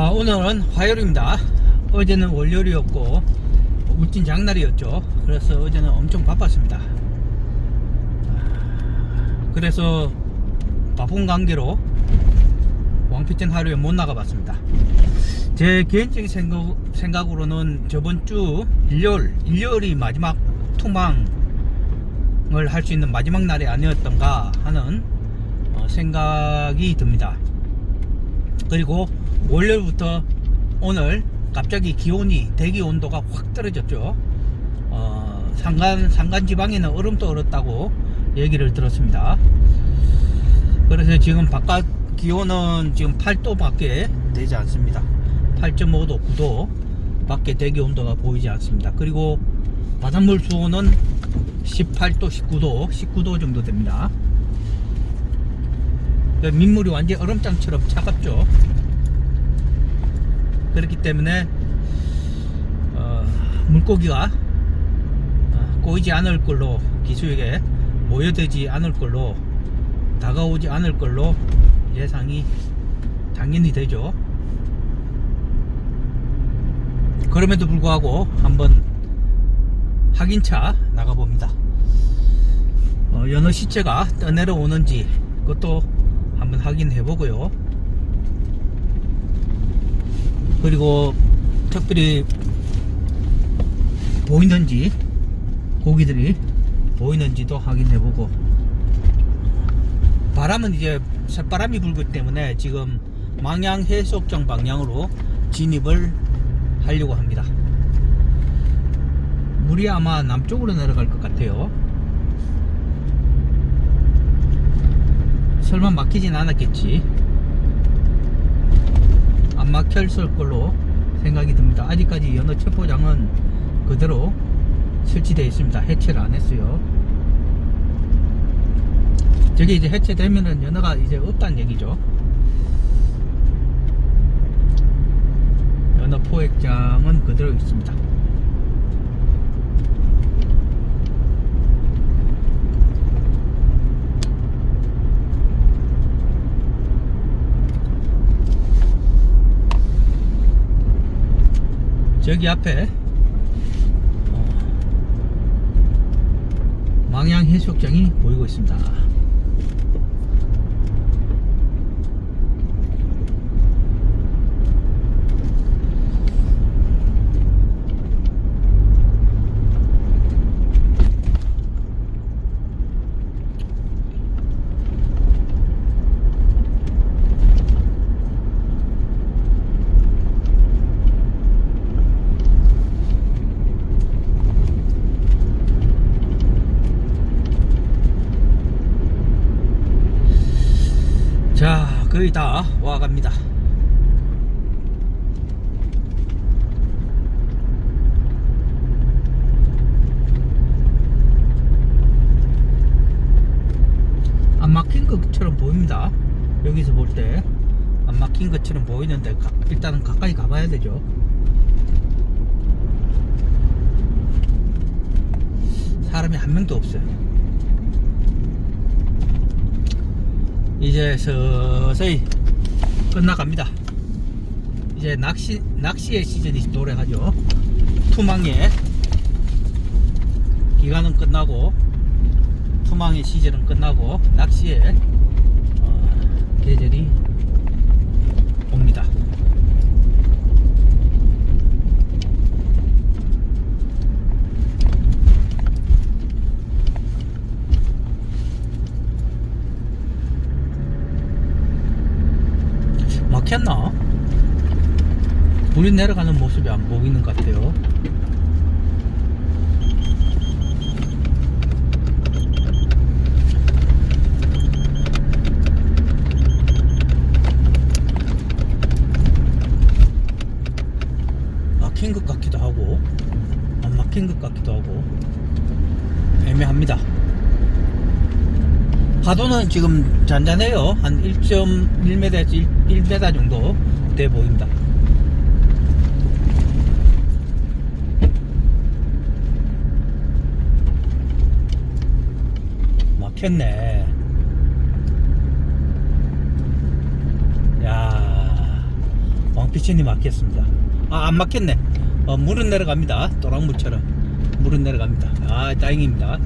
아, 오늘은 화요일입니다. 어제는 월요일이었고 울진 장날이었죠. 그래서 어제는 엄청 바빴습니다. 아, 그래서 바쁜 관계로 왕피전 하루에 못 나가봤습니다. 제 개인적인 생각, 생각으로는 저번 주 일요일, 일요일이 마지막 투망을 할 수 있는 마지막 날이 아니었던가 하는 어, 생각이 듭니다. 그리고 월요일부터 오늘 갑자기 기온이 대기 온도가 확 떨어졌죠. 어, 산간 산간 지방에는 얼음도 얼었다고 얘기를 들었습니다. 그래서 지금 바깥 기온은 지금 8도밖에 되지 않습니다. 8.5도, 9도 밖에 대기 온도가 보이지 않습니다. 그리고 바닷물 수온은 18도, 19도, 19도 정도 됩니다. 그 민물이 완전 얼음장처럼 차갑죠. 그렇기 때문에 어, 물고기가 어, 꼬이지 않을 걸로 기수에게 모여들지 않을 걸로 다가오지 않을 걸로 예상이 당연히 되죠. 그럼에도 불구하고 한번 확인차 나가봅니다. 어, 연어 시체가 떠내려 오는지 그것도 한번 확인해 보고요. 그리고 특별히 보이는지 고기들이 보이는지도 확인해 보고 바람은 이제 새바람이 불기 때문에 지금 망양 해수욕장 방향으로 진입을 하려고 합니다. 물이 아마 남쪽으로 내려갈 것 같아요. 설마 막히진 않았겠지. 안 막혔을 걸로 생각이 듭니다. 아직까지 연어 체포장은 그대로 설치되어 있습니다. 해체를 안 했어요. 저게 이제 해체되면은 연어가 이제 없다는 얘기죠. 연어 포획장은 그대로 있습니다. 저기 앞에 어, 망양 해수욕장이 보이고 있습니다. 자, 거의 다 와갑니다. 안 막힌 것처럼 보입니다. 여기서 볼 때 안 막힌 것처럼 보이는데 가- 일단은 가까이 가봐야 되죠. 사람이 한 명도 없어요. 이제 서서히 끝나갑니다. 이제 낚시 낚시의 시즌이 도래하죠. 투망의 기간은 끝나고 투망의 시즌은 끝나고 낚시의 어, 계절이 옵니다. 막혔나? 물이 내려가는 모습이 안 보이는 것 같아요. 막힌 것 같기도 하고, 안 막힌 것 같기도 하고, 애매합니다. 파도는 지금 잔잔해요. 한 1.1m에서 1m 정도 돼 보입니다. 막혔네. 야, 빛이 막혔습니다. 아, 안 막혔네. 어, 물은 내려갑니다. 또랑물처럼. 물은 내려갑니다. 아, 다행입니다.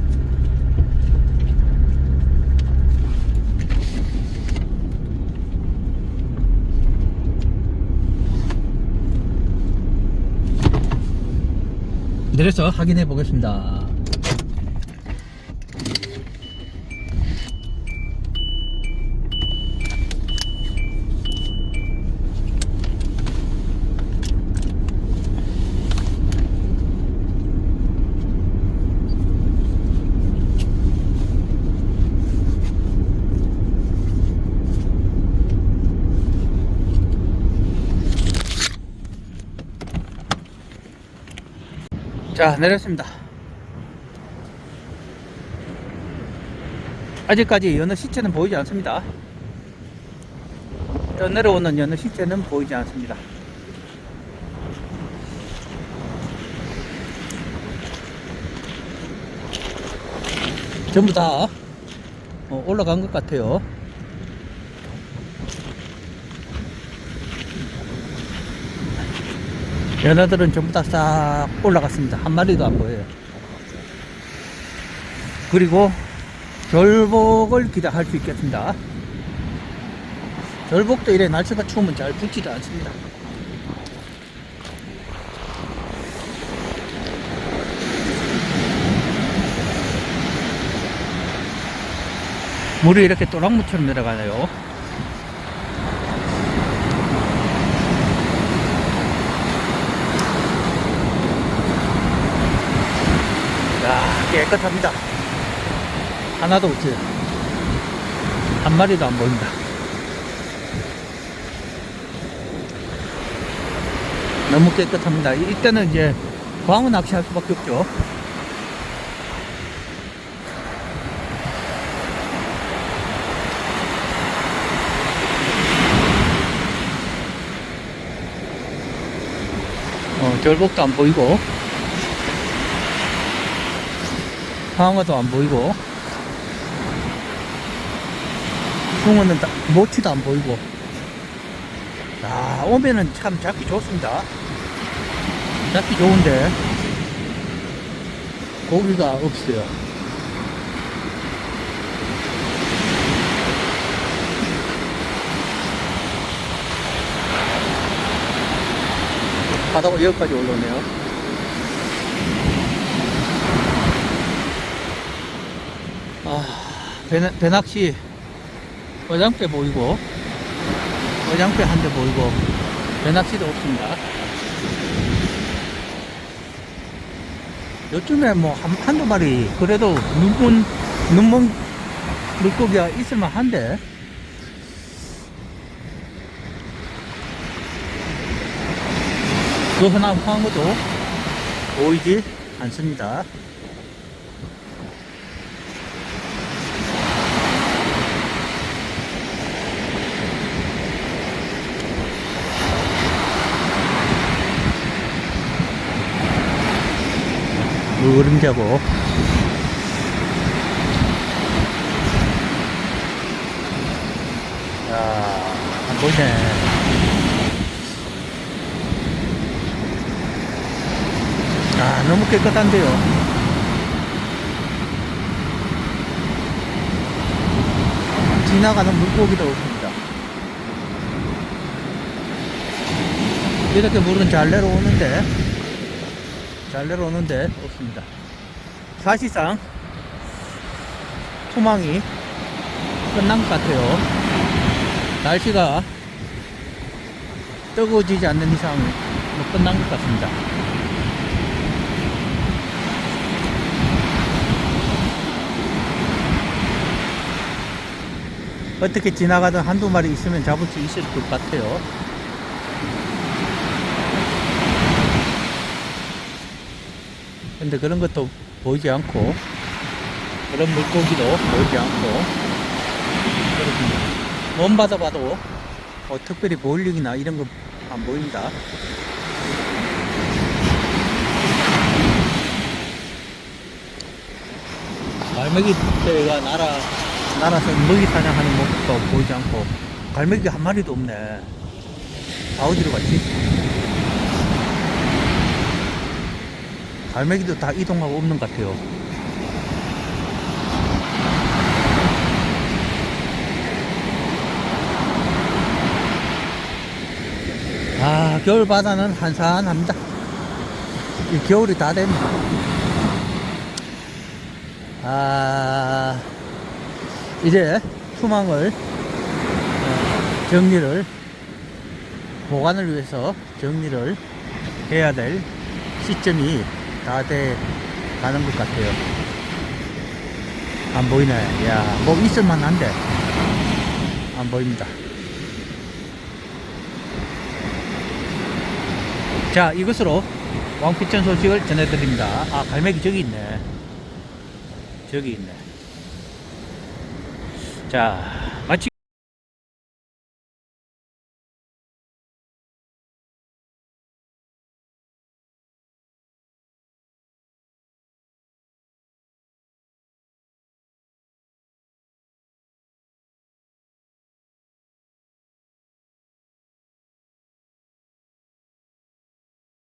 내려서 확인해 보겠습니다. 자, 내렸습니다. 아직까지 여느 시체는 보이지 않습니다. 저 내려오는 여느 시체는 보이지 않습니다. 전부 다 어, 올라간 것 같아요. 연어들은 전부 다 싹 올라갔습니다. 한 마리도 안 보여요. 그리고 절복을 기대할 수 있겠습니다. 절복도 이래 날씨가 추우면 잘 붙지도 않습니다. 물이 이렇게 또랑무처럼 내려가네요. 야, 깨끗합니다. 하나도 없어요. 한 마리도 안 보인다. 너무 깨끗합니다. 이때는 이제 광어 낚시할 수밖에 없죠. 어, 절복도 안 보이고, 상어도 안 보이고, 숭어는 다, 모치도 안 보이고. 아, 오면은 참 잡기 좋습니다. 잡기 좋은데, 고기가 없어요. 바다가 여기까지 올라오네요. 아, 배, 배낚시 어장배 보이고, 어장배 한 대 보이고, 배낚시도 없습니다. 요즘에 뭐, 한, 한두 마리, 그래도 눈먼, 눈먼 물고기가 있을만 한데, 그 하나 황어도 보이지 않습니다. 그림자고 야, 안 보이네. 아, 너무 깨끗한데요. 지나가는 물고기도 없습니다. 이렇게 물은 잘 내려오는데, 잘 내려오는데 없습니다. 사실상 토망이 끝난 것 같아요. 날씨가 뜨거워지지 않는 이상 뭐 끝난 것 같습니다. 어떻게 지나가던 한두 마리 있으면 잡을 수 있을 것 같아요. 근데 그런 것도 보이지 않고, 그런 물고기도 보이지 않고, 그렇습니다. 몸 받아봐도 뭐 특별히 보일링이나 이런 거 안 보입니다. 갈매기 떼가 날아, 날아서 먹이 사냥하는 모습도 보이지 않고, 갈매기 한 마리도 없네. 다 어디로 갔지? 갈매기도 다 이동하고 없는 것 같아요. 아, 겨울 바다는 한산합니다. 이 겨울이 다 됐네. 아, 이제 투망을 어, 정리를 보관을 위해서 정리를 해야 될 시점이 다 돼 가는 것 같아요. 안 보이네. 야, 뭐 있을만 한데. 안 보입니다. 자, 이것으로 왕피천 소식을 전해드립니다. 아, 갈매기 저기 있네. 저기 있네. 자,